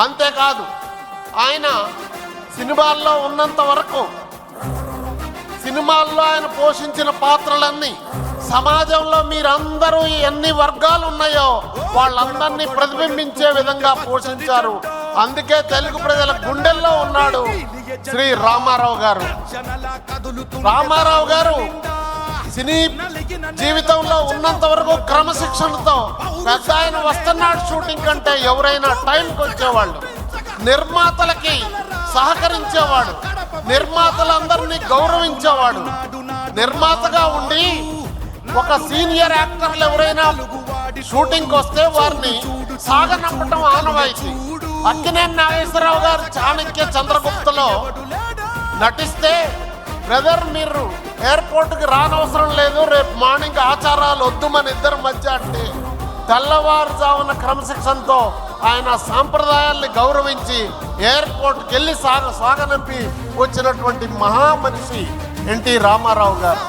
అంతేకాదు ఆయన సినిమాల్లో ఉన్నంత వరకు సినిమాల్లో ఆయన పోషించిన పాత్రలన్నీ సమాజంలో మీరందరూ ఎన్ని వర్గాలు ఉన్నాయో వాళ్ళందరినీ ప్రతిబింబించే విధంగా పోషించారు. అందుకే తెలుగు ప్రజల గుండెల్లో ఉన్నాడు శ్రీ రామారావు గారు. రామారావు గారు సినీ జీవితంలో ఉన్నంత వరకు క్రమశిక్షణతో పెద్ద ఆయన వస్తున్నాడు షూటింగ్ కంటే ఎవరైనా టైంకి వచ్చేవాళ్ళు. నిర్మాతలకి సహకరించేవాడు. నిర్మాతలందరినీ గౌరవించేవాడు. నిర్మాతగా ఉండి ఒక సీనియర్ యాక్టర్లు ఎవరైనా షూటింగ్ వస్తే వారిని సాగనంపటం ఆనవాయితీ. అక్కినేని నాగేశ్వరరావు గారు చాణక్య చంద్రగుప్తలో నటిస్తే బ్రదర్ మీరు ఎయిర్పోర్ట్కి రానవసరం లేదు. రేపు మార్నింగ్ ఆచారాలు వద్దు మన ఇద్దరి మధ్య అంటే తెల్లవారుజామున క్రమశిక్షణతో ఆయన సాంప్రదాయాల్ని గౌరవించి ఎయిర్పోర్ట్కి వెళ్ళి సాగ సాగనంపి వచ్చినటువంటి మహామనిషి ఎన్టీ రామారావు గారు.